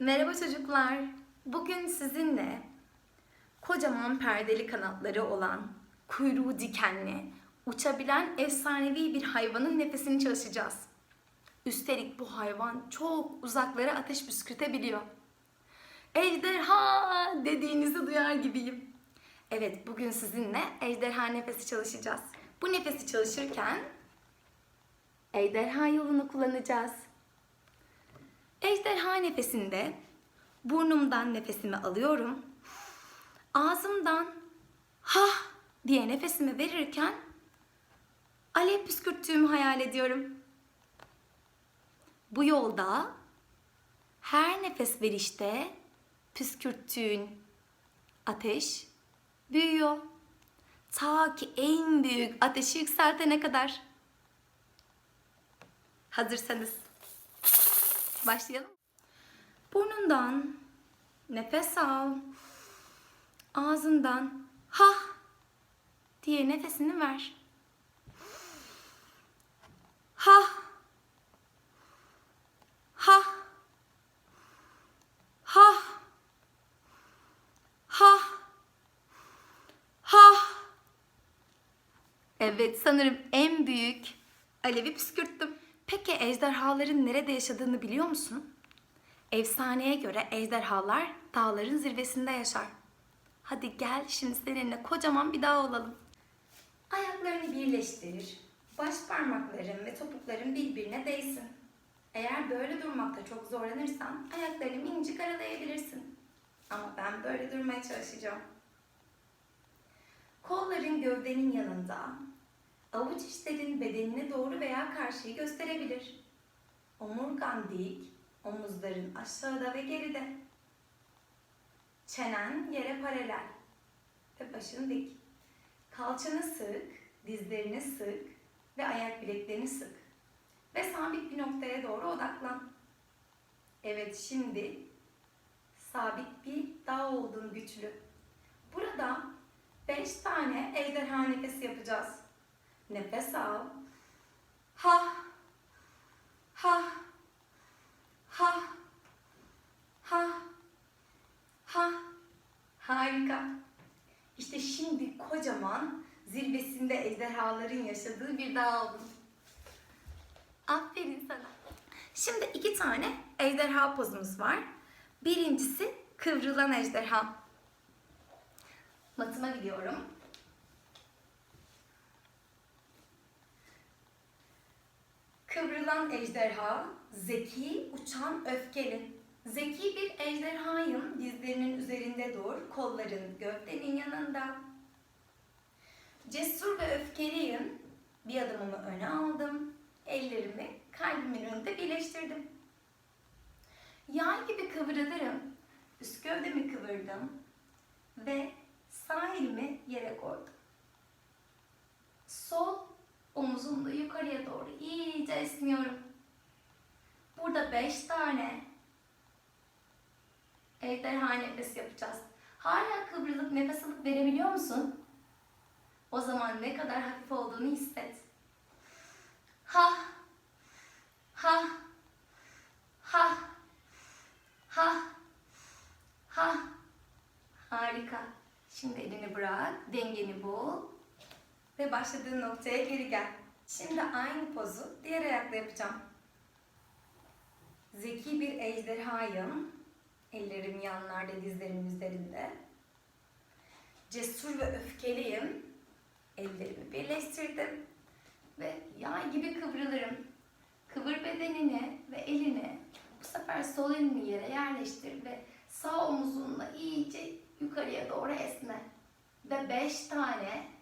Merhaba çocuklar. Bugün sizinle kocaman perdeli kanatları olan, kuyruğu dikenli, uçabilen efsanevi bir hayvanın nefesini çalışacağız. Üstelik bu hayvan çok uzaklara ateş püskürtebiliyor. Ejderha dediğinizi duyar gibiyim. Evet, bugün sizinle ejderha nefesi çalışacağız. Bu nefesi çalışırken ejderha yolunu kullanacağız. Ejderha nefesinde burnumdan nefesimi alıyorum. Ağzımdan ha diye nefesimi verirken alev püskürttüğümü hayal ediyorum. Bu yolda her nefes verişte püskürttüğün ateş büyüyor. Ta ki en büyük ateşi yükseltene kadar. Hazırsanız Başlayalım. Burnundan nefes al. Ağzından ha diye nefesini ver. Ha. Ha. Ha. Ha. Ha. Evet sanırım en büyük alevi püskürttüm. Peki ejderhaların nerede yaşadığını biliyor musun? Efsaneye göre ejderhalar dağların zirvesinde yaşar. Hadi gel şimdi seninle kocaman bir dağ olalım. Ayaklarını birleştir. Baş parmakların ve topukların birbirine değsin. Eğer böyle durmakta çok zorlanırsan ayaklarını minicik aralayabilirsin. Ama ben böyle durmaya çalışacağım. Kolların gövdenin yanında, Avuç içlerin bedenine doğru veya karşıyı gösterebilir. Omurgan dik, omuzların aşağıda ve geride. Çenen yere paralel ve başın dik. Kalçanı sık, dizlerini sık ve ayak bileklerini sık. Ve sabit bir noktaya doğru odaklan. Evet şimdi sabit bir dağ oldun güçlü. Burada 5 tane ejderha nefesi yapacağız. Nefes al. Ha. Ha. Ha. Ha. Ha. Harika. İşte şimdi kocaman zirvesinde ejderhaların yaşadığı bir dağ oldun. Aferin sana. Şimdi iki tane ejderha pozumuz var. Birincisi kıvrılan ejderha. Matıma gidiyorum. Kıvrılan ejderha, zeki, uçan, öfkeli. Zeki bir ejderhayım, dizlerinin üzerinde dur, kolların gövdenin yanında. Cesur ve öfkeliyim, bir adımımı öne aldım, ellerimi kalbimin önünde birleştirdim. Yay gibi kıvrılırım, üst gövdemi kıvırdım ve sağ elimi yere koydum. Sol omuzumda yukarıya doğru iyice esniyorum. Burada beş tane ejderha nefesi yapacağız. Hala kıvrılıp nefes alıp verebiliyor musun? O zaman ne kadar hafif olduğunu hisset. Ha, ha, ha, ha, ha. Harika. Şimdi elini bırak, dengeni bul ve başladığın noktaya geri gel. Şimdi aynı pozu diğer ayakla yapacağım. Zeki bir ejderhayım. Ellerim yanlarda, dizlerimin üzerinde. Cesur ve öfkeliyim. Ellerimi birleştirdim. Ve yay gibi kıvrılırım. Kıvır bedenini ve elini. Bu sefer sol elini yere yerleştir ve sağ omuzunla iyice yukarıya doğru esne. Ve beş tane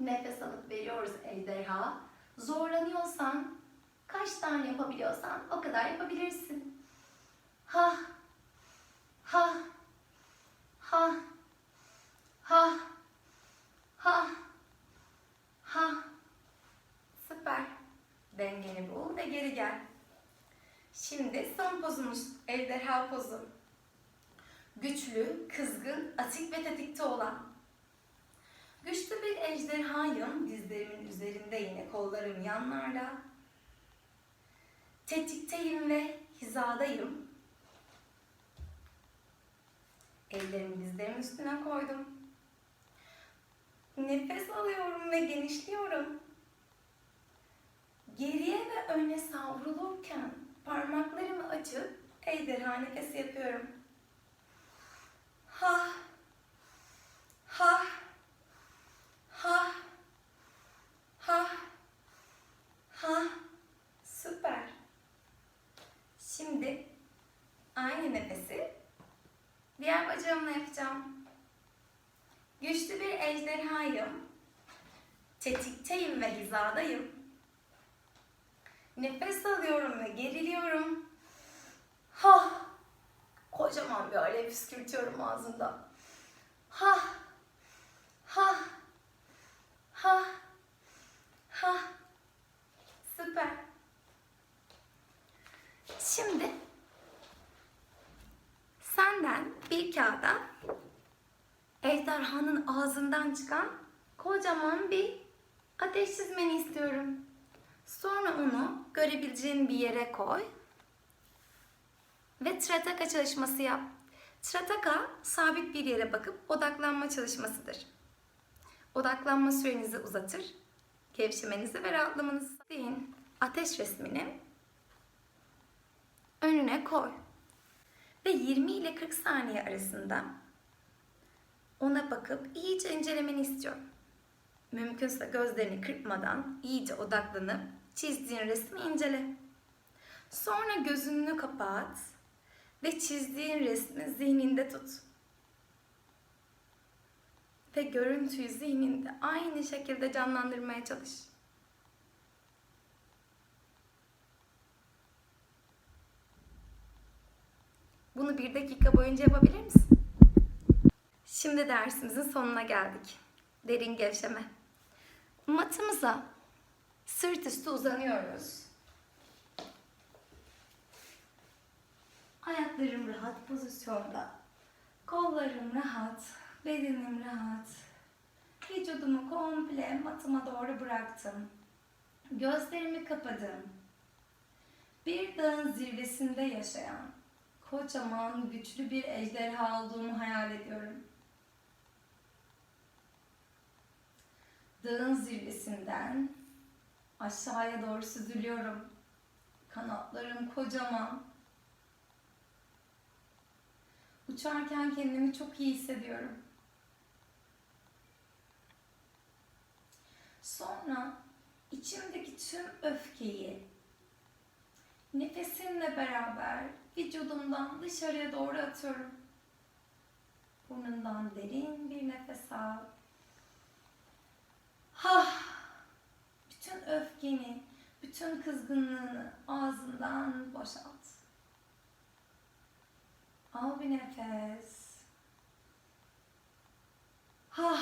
nefes alıp veriyoruz ejderha. Zorlanıyorsan, kaç tane yapabiliyorsan o kadar yapabilirsin. Ha, ha, ha, ha, ha, ha. Süper. Dengeni bul ve geri gel. Şimdi son pozumuz ejderha pozu. Güçlü, kızgın, atik ve tetikte olan. Ejderhayım. Dizlerimin üzerinde yine kollarım yanlarda. Tetikteyim ve hizadayım. Ellerimi dizlerimin üstüne koydum. Nefes alıyorum ve genişliyorum. Geriye ve öne savrulurken parmaklarımı açıp ejderha nefesi yapıyorum. Ha, ha, ha, ha, ha. Süper. Şimdi aynı nefesi diğer bacağımla yapacağım. Güçlü bir ejderhayım. Tetikteyim ve hizadayım. Nefes alıyorum ve geriliyorum. Ha! Kocaman bir alev püskürtüyorum ağzımda. Ha! Ha! Ha! Ha! Süper. Şimdi senden bir kağıda ejderhanın ağzından çıkan kocaman bir ateş çizmeni istiyorum. Sonra onu görebileceğin bir yere koy ve trataka çalışması yap. Trataka sabit bir yere bakıp odaklanma çalışmasıdır. Odaklanma sürenizi uzatır, gevşemenizi ve rahatlamanızı sağlayın. Ateş resmini önüne koy. Ve 20 ile 40 saniye arasında ona bakıp iyice incelemeni istiyorum. Mümkünse gözlerini kırpmadan iyice odaklanıp çizdiğin resmi incele. Sonra gözünü kapat ve çizdiğin resmi zihninde tut. Ve görüntüyü zihninde aynı şekilde canlandırmaya çalış. Bunu bir dakika boyunca yapabilir misin? Şimdi dersimizin sonuna geldik. Derin gevşeme. Matımıza sırt üstü uzanıyoruz. Ayaklarım rahat pozisyonda. Kollarım rahat, bedenim rahat. Vücudumu komple matıma doğru bıraktım. Gözlerimi kapadım. Bir dağın zirvesinde yaşayan kocaman, güçlü bir ejderha olduğumu hayal ediyorum. Dağın zirvesinden aşağıya doğru süzülüyorum. Kanatlarım kocaman. Uçarken kendimi çok iyi hissediyorum. Sonra içimdeki tüm öfkeyi nefesimle beraber vücudumdan dışarıya doğru atıyorum. Burnundan derin bir nefes al. Ha! Bütün öfkeni, bütün kızgınlığını ağzından boşalt. Al bir nefes. Ha!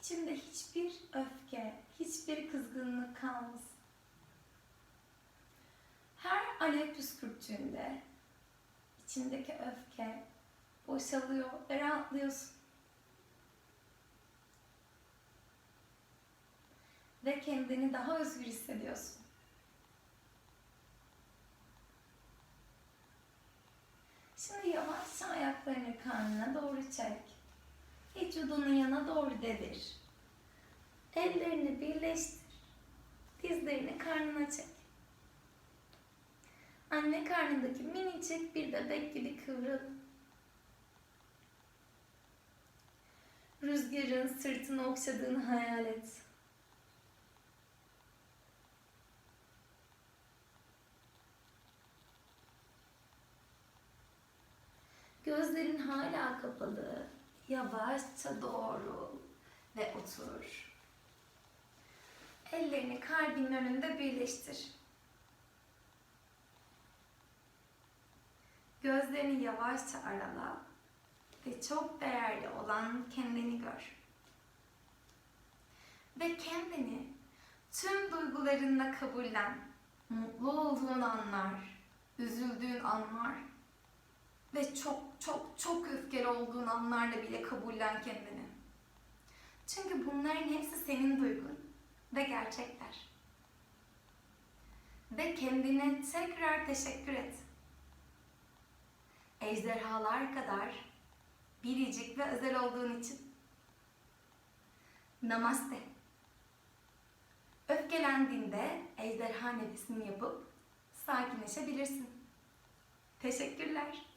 İçinde hiçbir öfke, hiçbir kızgınlık kalmasın. Her alev püskürttüğünde içindeki öfke boşalıyor ve rahatlıyorsun. Ve kendini daha özgür hissediyorsun. Şimdi yavaşça ayaklarını karnına doğru çek. Vücudunu yana doğru devir. Ellerini birleştir. Dizlerini karnına çek. Anne karnındaki minicik bir bebek gibi kıvrıl. Rüzgarın sırtını okşadığını hayal et. Gözlerin hala kapalı. Yavaşça doğru ve otur. Ellerini kalbinin önünde birleştir. Gözlerini yavaşça arala ve çok değerli olan kendini gör. Ve kendini tüm duygularınla kabullen. Mutlu olduğun anlar, üzüldüğün anlar ve çok çok çok öfkeli olduğun anlarla bile kabullen kendini. Çünkü bunların hepsi senin duygun ve gerçekler. Ve kendine tekrar teşekkür et. ejderhalar kadar biricik ve özel olduğun için. Namaste. Öfkelendiğinde ejderha nefesini yapıp sakinleşebilirsin. Teşekkürler.